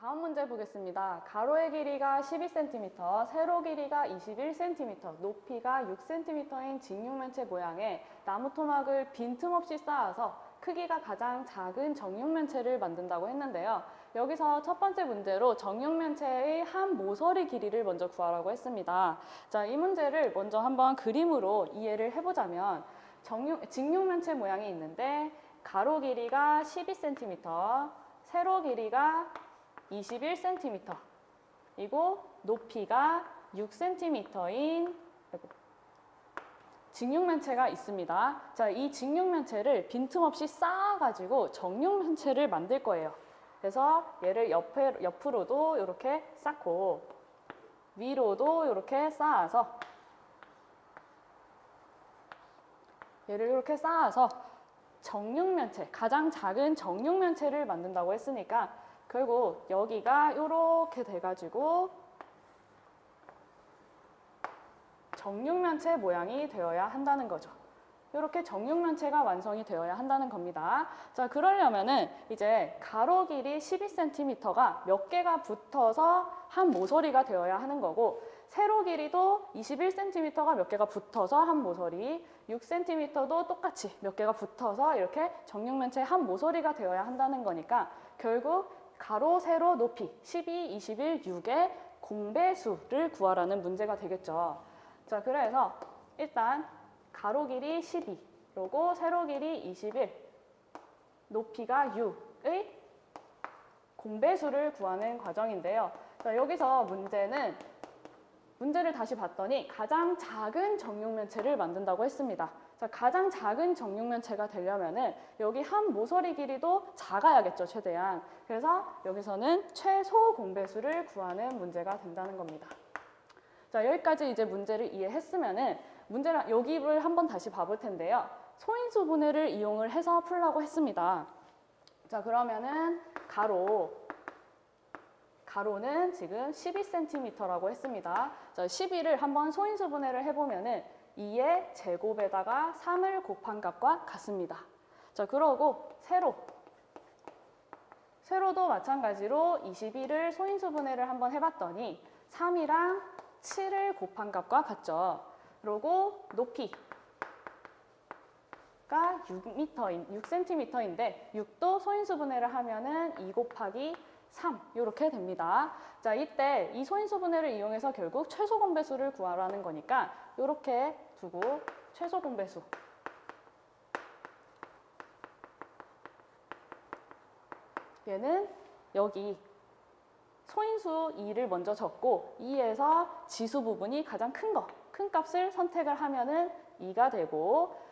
다음 문제 보겠습니다. 가로의 길이가 12cm, 세로 길이가 21cm, 높이가 6cm인 직육면체 모양의 나무 토막을 빈틈없이 쌓아서 크기가 가장 작은 정육면체를 만든다고 했는데요. 여기서 첫 번째 문제로 정육면체의 한 모서리 길이를 먼저 구하라고 했습니다. 자, 이 문제를 먼저 한번 그림으로 이해를 해보자면 정육, 직육면체 모양이 있는데 가로 길이가 12cm, 세로 길이가 21cm, 그리고 높이가 6cm인 직육면체가 있습니다. 자, 이 직육면체를 빈틈없이 쌓아가지고 정육면체를 만들 거예요. 그래서 얘를 옆에, 옆으로도 이렇게 쌓고 위로도 이렇게 쌓아서 얘를 이렇게 쌓아서 정육면체, 가장 작은 정육면체를 만든다고 했으니까 결국 여기가 이렇게 돼가지고 정육면체 모양이 되어야 한다는 거죠. 이렇게 정육면체가 완성이 되어야 한다는 겁니다. 자, 그러려면은 이제 가로 길이 12cm가 몇 개가 붙어서 한 모서리가 되어야 하는 거고, 세로 길이도 21cm가 몇 개가 붙어서 한 모서리, 6cm도 똑같이 몇 개가 붙어서 이렇게 정육면체 한 모서리가 되어야 한다는 거니까 결국 가로, 세로, 높이 12, 21, 6의 공배수를 구하라는 문제가 되겠죠. 자, 그래서 일단 가로 길이 12, 그리고 세로 길이 21, 높이가 6의 공배수를 구하는 과정인데요. 자, 여기서 문제는 문제를 다시 봤더니 가장 작은 정육면체를 만든다고 했습니다. 자, 가장 작은 정육면체가 되려면은 여기 한 모서리 길이도 작아야겠죠, 최대한. 그래서 여기서는 최소 공배수를 구하는 문제가 된다는 겁니다. 자, 여기까지 이제 문제를 이해했으면은 문제를 여기를 한번 다시 봐볼 텐데요. 소인수 분해를 이용을 해서 풀라고 했습니다. 자, 그러면은 가로 가로는 지금 12cm라고 했습니다. 자, 12를 한번 소인수 분해를 해보면은 2의 제곱에다가 3을 곱한 값과 같습니다. 자, 그러고 세로. 세로도 마찬가지로 21을 소인수 분해를 한번 해봤더니 3이랑 7을 곱한 값과 같죠. 그리고 높이 가 6m인, 6cm인데 6도 소인수 분해를 하면은 2 곱하기 3 이렇게 됩니다. 자, 이때 이 소인수 분해를 이용해서 결국 최소 공배수를 구하라는 거니까 이렇게 두고 최소 공배수 얘는 여기 소인수 2를 먼저 적고 2에서 지수 부분이 가장 큰 거, 큰 값을 선택을 하면은 2가 되고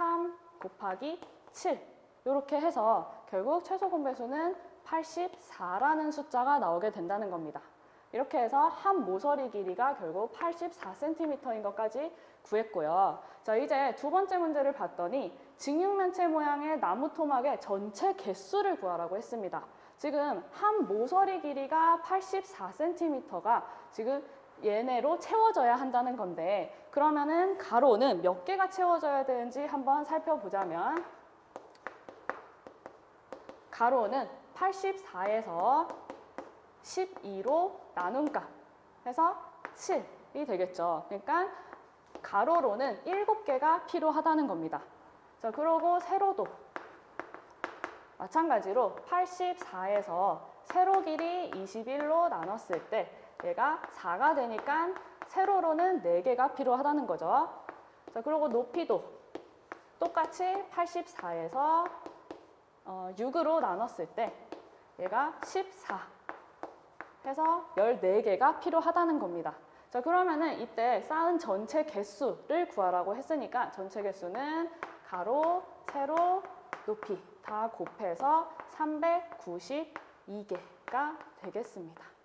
3 곱하기 7 이렇게 해서 결국 최소 공배수는 84라는 숫자가 나오게 된다는 겁니다. 이렇게 해서 한 모서리 길이가 결국 84cm인 것까지 구했고요. 자, 이제 두 번째 문제를 봤더니 직육면체 모양의 나무 토막의 전체 개수를 구하라고 했습니다. 지금 한 모서리 길이가 84cm가 지금 얘네로 채워져야 한다는 건데 그러면은 가로는 몇 개가 채워져야 되는지 한번 살펴보자면 가로는 84에서 12로 나눈 값 해서 7이 되겠죠. 그러니까 가로로는 7개가 필요하다는 겁니다. 자, 그러고 세로도 마찬가지로 84에서 세로 길이 21로 나눴을 때 얘가 4가 되니까 세로로는 4개가 필요하다는 거죠. 자, 그리고 높이도 똑같이 84에서 어, 6으로 나눴을 때 얘가 14 해서 14개가 필요하다는 겁니다. 자, 그러면은 이때 쌓은 전체 개수를 구하라고 했으니까 전체 개수는 가로, 세로, 높이 다 곱해서 392개가 되겠습니다.